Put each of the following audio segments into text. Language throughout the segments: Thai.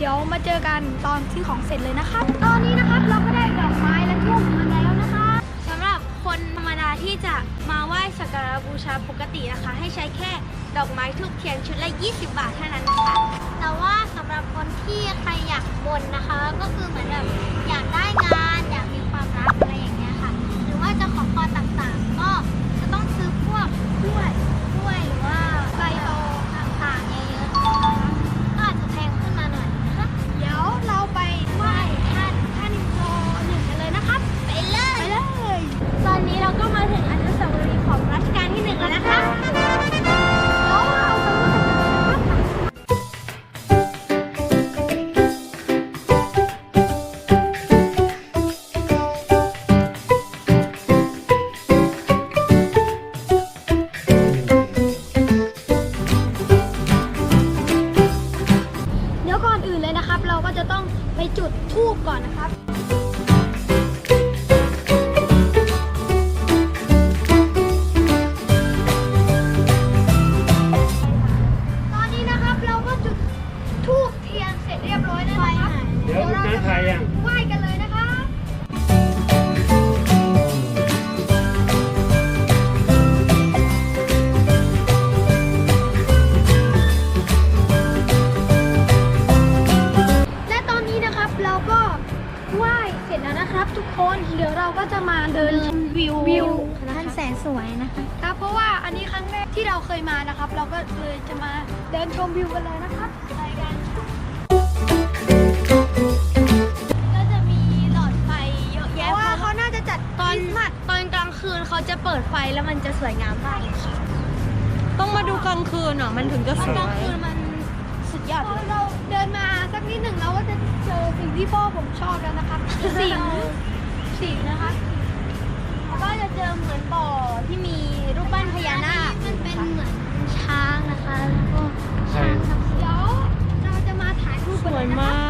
เดี๋ยวมาเจอกันตอนซื้อของเสร็จเลยนะครับ ตอนนี้นะครับเราก็ได้ดอกไม้และทูบมาแล้วนะคะสำหรับคนธรรมดาที่จะมาไหว้สักการะบูชาปกตินะคะ ให้ใช้แค่ดอกไม้ทูบเทียนชุดละ 20 บาทเท่านั้นนะคะ แต่ว่าสำหรับคนที่ใครอยากบนนะคะ ก็คือเหมือน ดี๋ยวเราน้าจะถ่ายยังไหว้กันเลยนะคะและตอนนี้นะครับเราก็ไหว้เสร็จแล้วนะครับ ทุกคนเดี๋ยวเราก็จะมาเดินชมวิววิวท่านแสนสวยนะคะ ครับเพราะว่าอันนี้ครั้งแรกที่เราเคยมานะครับ เราก็เลยจะมาเดินชมวิวกันเลยนะครับ ต้องมาดูกลางคืนอะมันถึงจะตอนสวกลางยคืนมันสุดยอดพอเลยเราเดินมาสักนิดหนึ่งเราก็จะเจอสิ่งที่พ่อผมชอบแล้วนะครับ สิงสิงนะครับก็จะเจอเหมือนบ่อที่มีรูปปั้นพญานาคมันเป็นเหมือนช้างนะคะ แล้วก็ใช่ช้างศักดิ์สิทธิ์เดี๋ยวเราจะมาถ่ายรูปสกันวเลยยนะครับมาก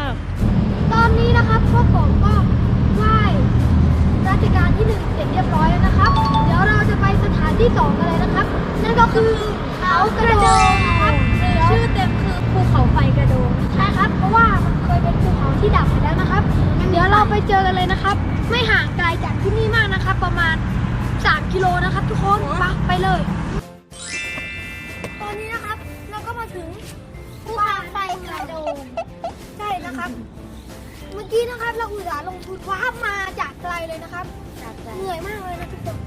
กระโดงนะครับเดี๋ยวชื่อเต็มคือภูเขาไฟกระโดงใช่ครับ เพราะว่ามันเคยเป็นภูเขาที่ดับไปแล้วนะครับเดี๋ยวเราไปเจอกันเลยนะครับ ไม่ห่างไกลจากที่นี่มากนะครับ ประมาณ 3 กิโลนะครับ ทุกคนไปไปเลย ตอนนี้นะครับเราก็มาถึงภูเขาไฟกระโดงใช่นะครับ เมื่อกี้นะครับเราอุตส่าห์ลงทุนว้าบมาจากไกลเลยนะครับเหนื่อยมากเลยนะทุกคน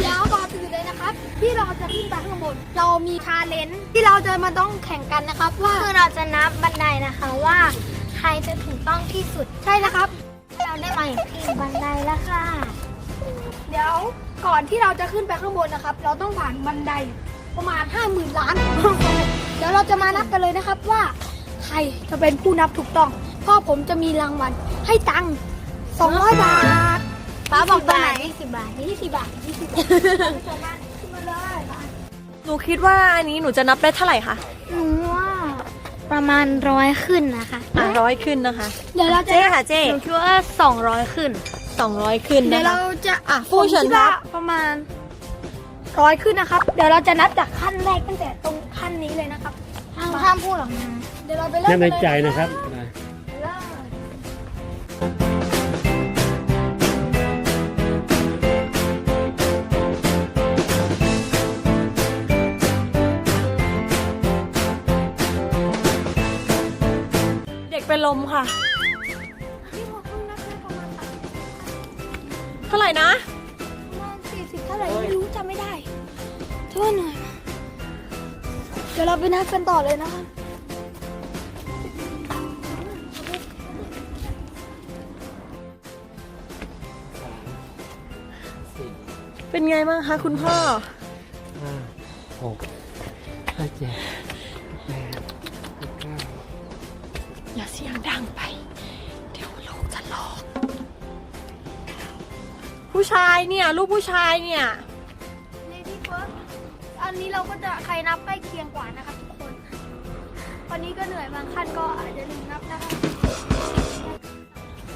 เดี๋ยวก่อนอื่นเลยนะครับ ที่เราจะขึ้นไปข้างบน เรามีชาเลนจ์ที่เราจะมาต้องแข่งกันนะครับ ว่าคือเราจะนับบันไดนะคะว่า ใครจะถึงต้องที่สุดใช่นะครับ เราได้มาถึงบันไดแล้วค่ะ เดี๋ยวก่อนที่เราจะขึ้นไปข้างบนนะครับ เราต้องผ่านบันไดประมาณ 5 0,000 ล้าน เดี๋ยวเราจะมานับกันเลยนะครับว่า ใครจะเป็นผู้นับถูกต้อง พ่อผมจะมีรางวัลให้ตังค์200 บาท ป้าบอกบันไดยี่สิบบาทยี่สิบบาทยี่สิบบาทชมกันขึ้นมาเลยหนูคิดว่าอันนี้หนูจะนับได้เท่าไหร่คะ หนูว่าประมาณร้อยขึ้นนะคะอะร้อยขึ้นนะคะ เดี๋ยวเราจะเจ๊ค่ะเจ๊หนูคิดว่าสองร้อยขึ้นสองร้อยขึ้นเดี๋ยนะวคะเราจะอะผู้ผมเฉินคิดว่านับประมาณร้อยขึ้นนะครับ เดี๋ยวเราจะนับจากขั้นแรกตั้งแต่ตรงขั้นนี้เลยนะครับห้ามห้ามพูดหรอกนะเดี๋ยวเราไปเริ่มนั่นในกัเลยใจนะครับ ลยเด็กเป็นลมค่ะที่ผมเพิ่งนับได้ประมาณเท่าไหร่นะประมาณสี่สิบเท่าไหร่ไม่รู้จำไม่ได้โทษหน่อยเดี๋ยวเราไปนับกันต่อเลยนะคะเป็นไงบ้างคะคุณพ่อ ชายเนี่ยลูกผู้ชายเนี่ย Lady First อันนี้เราก็จะใครนับใกล้เคียงกว่านะครับทุกคน วันนี้ก็เหนื่อยบางขั้นก็อาจจะลืมนับนะครับ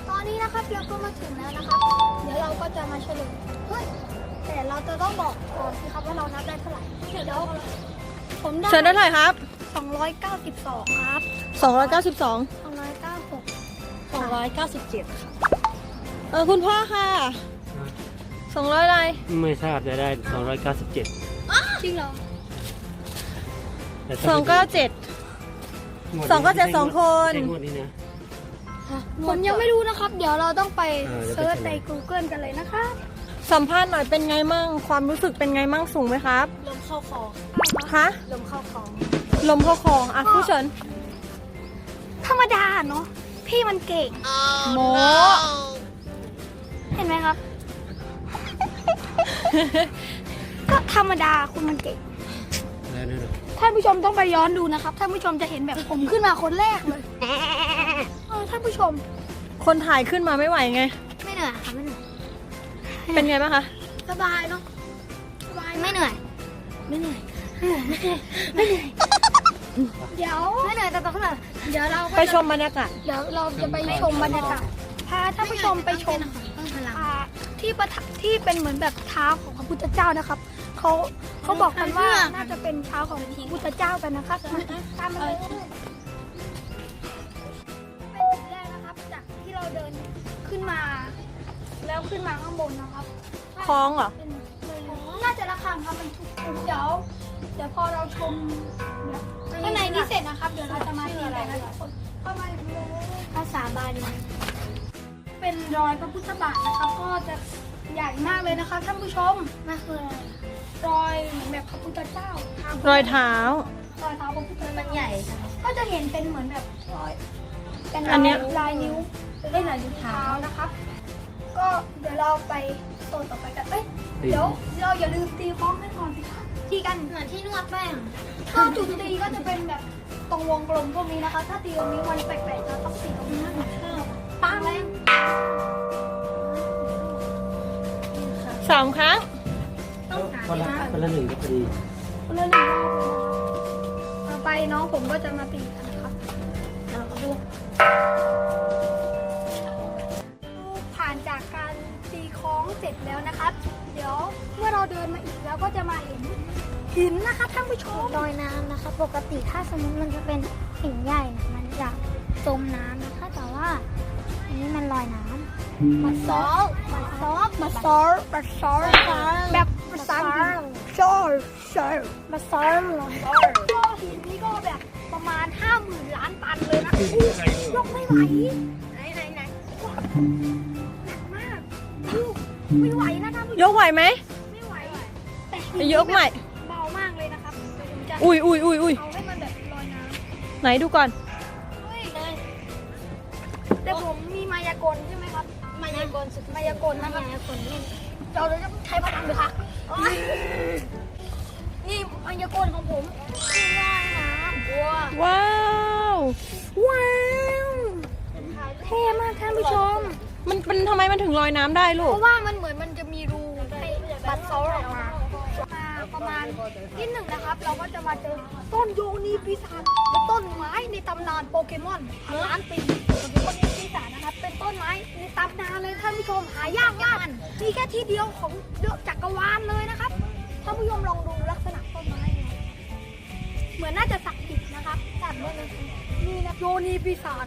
ตอนนี้นะครับเราก็มาถึงแล้วนะครับเดี๋ยวเราก็จะมาเฉลยเฮ้ยแต่เราจะต้องบอกก่อนสิครับว่าเรานับได้เท่าไหร่ เดี๋ยวผมได้เชิญได้เท่าไหร่ครับ 292 ครับ 292 296 297 ค่ะ เออคุณพ่อค่ะ 200อะไรไม่ทราบจะได้ 297จริงเหรอแต่ถ้า297งวดสองเก้าเจ็ดสองคนใช่งวดนี้นะ ผมยังไม่รู้นะครับ เดี๋ยวเราต้องไปเออเดี๋ยวไปเซิร์ชเฉลยใน Google กันเลยนะครับสัมภาษณ์หน่อยเป็นไงมั่ง ความรู้สึกเป็นไงมั่งสูงไหมครับ ลมเข้าคอฮะ ลมเข้าคอลมเข้าคออะผู้เชิญธรรมดาเนาะพี่มันเก่งโมเห็นไหมครับ ก็ธรรมดาคุณมันเก่งแล้วนั่นน่ะท่านผู้ชมต้องไปย้อนดูนะครับท่านผู้ชมจะเห็นแบบผมขึ้นมาคนแรกเลยเออท่านผู้ชมคนถ่ายขึ้นมาไม่ไหวไง ไม่เหนื่อยค่ะไม่เหนื่อยเป็นไงบ้างคะ สบายเนาะสบายไม่เหนื่อย ไม่เหนื่อยไม่เหนื่อยไม่เหนื่อยเดี๋ยวไม่เหนื่อยแต่ตอนขึ้นมาเดี๋ยวเราก็ไปจะชมบรรยากาศเดี๋ยวเราจะไปชมบรรยากาศพาท่านผู้ชมไปชมอ่า ที่ประทับที่เป็นเหมือนแบบเท้าของพระพุทธเจ้านะครับเขาเขาบอกกันว่าน่าจะเป็นเท้าของพระพุทธเจ้ากันนะครับตามมาเลยเป็นจุดแรกนะครับ จากที่เราเดินขึ้นมา แล้วขึ้นมาข้างบนนะครับคลองเหรอเป็นน่าจะระฆังครับมันถูกเดี๋ยวเดี๋ยวพอเราชมข้างในนี้เสร็จนะครับ เดี๋ยวเราจะมาตีกันนะทุกคนเข้ามาเลยภาษาบาลี เป็นรอยพระพุทธบาทนะครับก็จะใหญ่มากเลยนะคะท่านผู้ชมนั่นคืออะไรรอยเหมือนแบบพระพุทธเจ้ารอยเท้า รอยเท้าพระพุทธเจ้ามันใหญ่ก็จะเห็นเป็นเหมือนแบบรอยเป็นอันเนี้ย ลายนิ้วเป็นลายนิ้วเท้านะครับก็เดี๋ยวเราไปโซนต่อไปกันเอ้ยดีเดี๋ยวเราอย่าลืมตีคล้องกันก่อนสิคะตีกันเหมือนที่นวดแป้งก็จุดตีก็จะเป็นแบบตรงวงกลมพวกนี้นะคะ ถ้าตีตรงนี้มันแปลกๆเราต้องตีตรงนี้ปังแรง สามครั้งคนละคนละหนึ่งก็พอดีคนละหนึ่งรอบเลยนะคะต่อไปน้องผมก็จะมาตีกันนะครับเดี๋ยวเราดูผ่านจากการตีคล้องเสร็จแล้วนะครับ เดี๋ยวเมื่อเราเดินมาอีกแล้วก็จะมาเห็นหินนะคะท่านผู้ชมลอยน้ำนะคะ ปกติถ้าสมมติมันจะเป็นหินใหญ่นะมันจะจมน้ำ นนี้มันลอยน้ำมาซอลมาซอลมาซอลมาซอลแบบภาษาอังกฤษซอลซอลมาซอลก็หินนี่ก็แบบประมาณห้าหมื่นล้านตันเลยนะยกไม่ไหวไหนไหนไหนหนักมากอู้ไม่ไหวนะท่านผู้ชยมกไหวไหมไม่ไหวแต่ไปยกใหม่เบามากเลยนะครับเดี๋ยวผมจะอุ้ยอุ้ยอุ้ยอุ้ยเอาให้มันแบบลอยน้ำไหนดูก่อนเลยแต่ ผมมีมายากลใช่ไหมครับ มายากลสุดมายากลนะครับมายากลเล่นเราจะใช้พลังเลยค่ะนี่มายากลของผมนี่ว่ายน้ำว้าว้าว ว้าวเท่มากท่านผู้ชม มันเป็นทำไมมันถึงลอยน้ำได้ลูเพก ราะว่ามันเหมือนมันจะมีรูให้บัตรซอลออกมามาประมาณที่หนึ่งนะครับ เราก็จะมาเจอต้นโยนีปีศาจเป็นต้นไม้ในตำนานโปเกมอนพันล้านปี ต้นไม้ในตำนานเลยท่านผู้ชมหายากมากมีแค่ที่เดียวของเยอะจักรวาลเลยนะครับท่านผู้ชมลองดูลักษณะต้นไม้นะเหมือนน่าจะศักดิ์สิทธิ์นะครับจัดไว้เลยนี่นะโยนีปีศาจ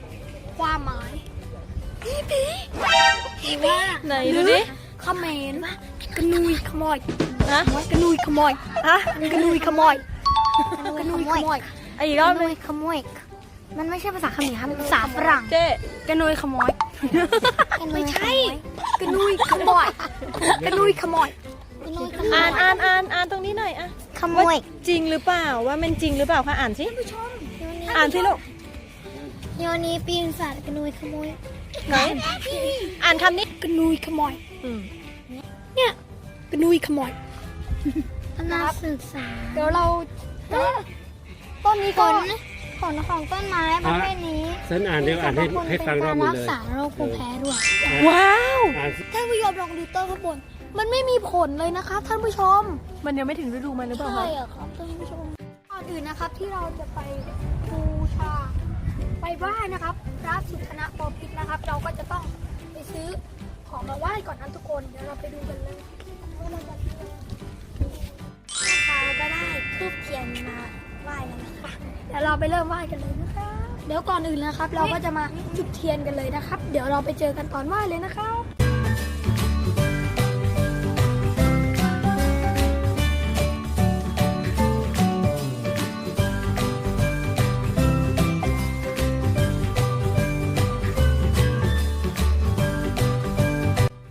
ความหมายผีผีผีผีไหนดูดิเขมรกระนุยขโมยนะกระนุยขโมยอะกระนุยขโมยกระนุยขโมยไอ้อีกรอบขหโมนึงยขโมยมันไม่ใช่ภาษาเขมรครับมันภาษาฝรั่งเจ๊กระนุยขโมย ไม่ใช่กระนุยขโมยกระนุยขโมยอ่านอ่านอ่านอ่านตรงนี้หน่อยอะขโมว่ายจริงหรือเปล่าว่ามันจริงหรือเปล่าคะอ่านสิอ่านสิลูกโยนีปีนสัตว์กระนุยขโมยไหนอ่านคำนี้กระนุยขโมยอืมเนี่ยกระนุยขโมยน่าศึกษาเดี๋ยวเราต้นนี้ก็ ผลของต้นไม้ประเภทนี้ฉันอ่านเดี๋ยวอ่านให้ให้ฟังรอบหนึรังกเลยษาโรคภูมิแพ้ด้วย ว้าวอ่านสิท่านผู้ชมลองดูต้นข้างบนมันไม่มีผลเลยนะครับท่านผู้ชม มันยังไม่ถึงฤดูมันหรือเปล่าใช่คะอะครับท่านผู้ชมก่อนอื่นนะครับที่เราจะไปบูชาไปไหว้นะครับพระสุทธนะปอพิษนะครับ เราก็จะต้องไปซื้อของมาไหว้ก่อนนะทุกคนเดี๋ยวเราไปดูกันเลยว่าเราจะซื้ออะไรนะคะก็ได้ทูบเทียนมา ไหว้แล้วนะคะเดี๋ยวเราไปเริ่มไหว้กันเลยนะคะเดี๋ยวก่อนอื่นนะครับ เราก็จะมาจุดเทียนกันเลยนะครับ เดี๋ยวเราไปเจอกันตอนไหว้เลยนะครับ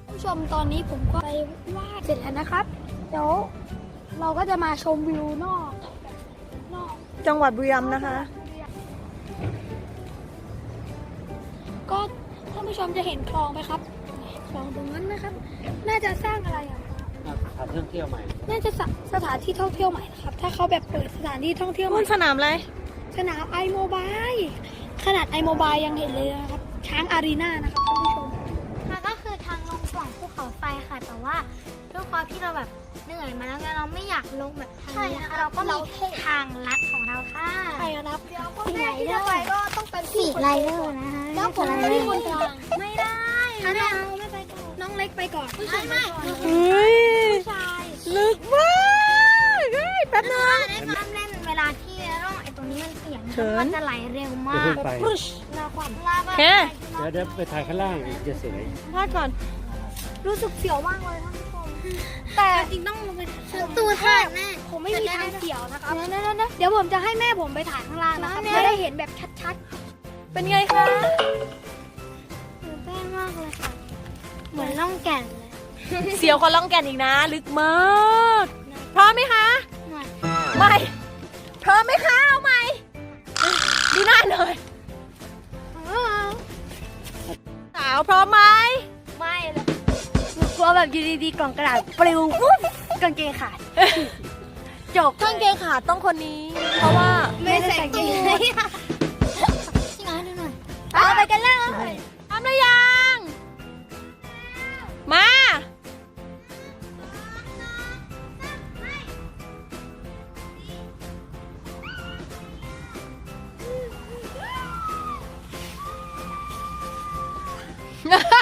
ผู้ชมตอนนี้ผมก็ไปวาดเสร็จแล้วนะครับ เดี๋ยวเราก็จะมาชมวิวนอก จังหวัดบุรีรัมย์นะคะ ก็ท่านผู้ชมจะเห็นคลองไหมครับ คลองตรงนั้นนะครับ น่าจะสร้างอะไรอะ สถานท่องเที่ยวใหม่น่าจะสะสถานที่ท่องเที่ยวใหม่นะครับ ถ้าเขาแบบเปิดสถานที่ท่องเที่ยวใหมัม่นสนามอะไร สนามไอโมบายขนาดไอโมบายยังเห็นเลยนะครับ ช้างอารีนานะครับท่านผู้ชม ค่ะก็คือทางลงปล่องภูเขาไฟค่ะ แต่ว่าด้วยความที่เราแบบ เหนื่อยมาแล้วไงเราไม่อยากลงแบบทางนี้นะคะเราก็มีทางลัดของเราค่ะใช่ครับเดี๋ยวคนแรกที่จะไปก็ต้องเป็นสีผู้คนไรโตเดอร์นะคะแล้วผมไม่ได้คนกลางไม่ได้ไม่เอาไม่ไปก่อนน้องเล็กไปก่อนผู้ชายไม่ไปไม่ก่อนเฮ้ยผู้ชายลึกมากเฮ้ยแป๊บนึงได้ห้ามเล่นเวลาที่ร่องไอ้ตรงนี้มันเสียงเชิญมันจะไหลเร็วจะมากขึ้นไปพุชนาความลาโอบ้าเคเดี๋ยวเดี๋ยวไปถ่ายข้างล่างจะสวยพาดก่อนรู้สึกเสียวมากเลยท่านผู้ชม แต่จริงต้องลงไปตัวขาดแน่ผมไม่มีทางเสียวนะครับเดี๋ยวผมจะให้แม่ผมไปถ่ายข้างล่างนะครับจะได้เห็นแบบชัดเป็นไงคะตื่นเต้นมากเลยค่ะ เหมือนล่องแก่นเลยเสียวกว่าล่องแก่นอีกนะ ลึกมากพร้อมไหมคะเหมือนไม่พร้อมไหมคะเอาไหมดูหน้าหน่อยสาวพร้อมไหมไม่เลย กลัวแบบอยู่ดีๆกล่องกระดาษปลิวปุ๊บกางเกงขาด จบกางเกงขาดต้องคนนี้ เพราะว่าไม่ได้แต่งตัวจริงเหรอดูหน่อยเอาไปกันเลยทำหรือยัง มาเ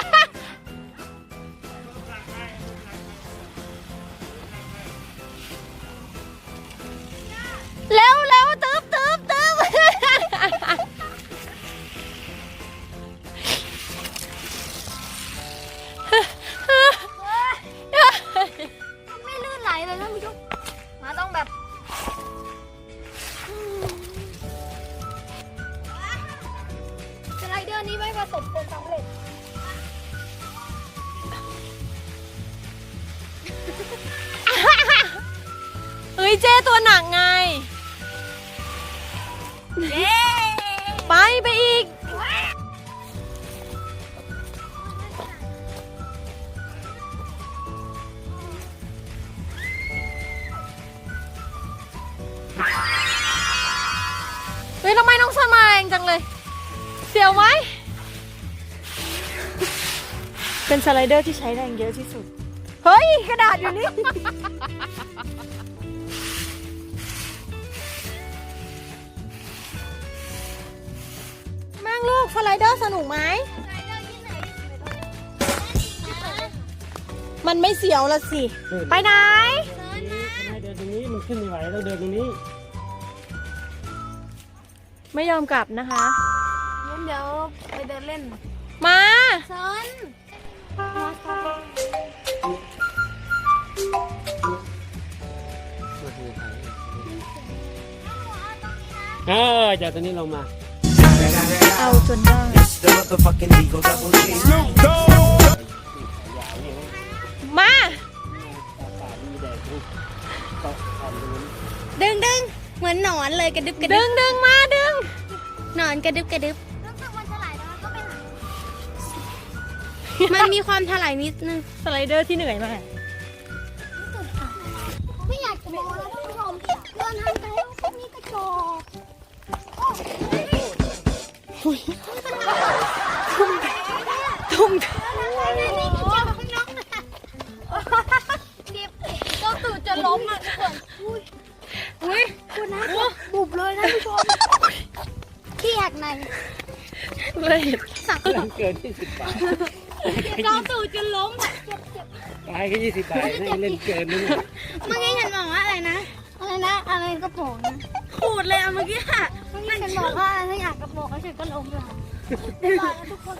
ยทำไมน้องสนมาเองจังเลย เสียวไหม เป็นสไลเดอร์ที่ใช้แรงเยอะที่สุด เฮ้ย กระดาษอยู่นี่ แม่งลูกสไลเดอร์สนุกไหม มันไม่เสียวละสิๆไปไหนทำไมเดินตรงนี้มันขึ้นไม่ไหวต้องเดินตรงนี้ ไม่ยอมกลับนะคะ งั้นเดี๋ยวไปเดินเล่นมา ซนเออจากตรงนี้ลงมา เอาจนได้ The motherfucking Eagle Double G. มา ดึงดึงเหมือนหนอนเลยกระดึบกระดึดึบงดึงมาดึงห นอนกระดึบกระดึบมันมีความถลายนิดนึง สไลเดอร์ที่เหนื่อยมากไม่อยากจะมองแล้วท่านผู้ชมเดินทางไกลแล้วก็มีกระจกโอ้ทุ่มก็ตู่จะล้มอะทุกคนอุ้ยคุณนะบุบเลยท่านผู้ชม ขี้หักในเลยเกินยี่สิบบาทก็ตู่จะล้มอะตายก็ยี่สิบบาทให้เล่นเกินนึงเมื่อกี้ฉันบอกว่าอะไรนะ อะไรนะ อะไรกระโปรงนะขูดเลยอะเมื่อกี้ค่ะเมื่อกี้ฉันบอกว่าถ้าอยากกระโปรงแล้วฉันก็ล้มเลยบ๊ายบายนะทุกคน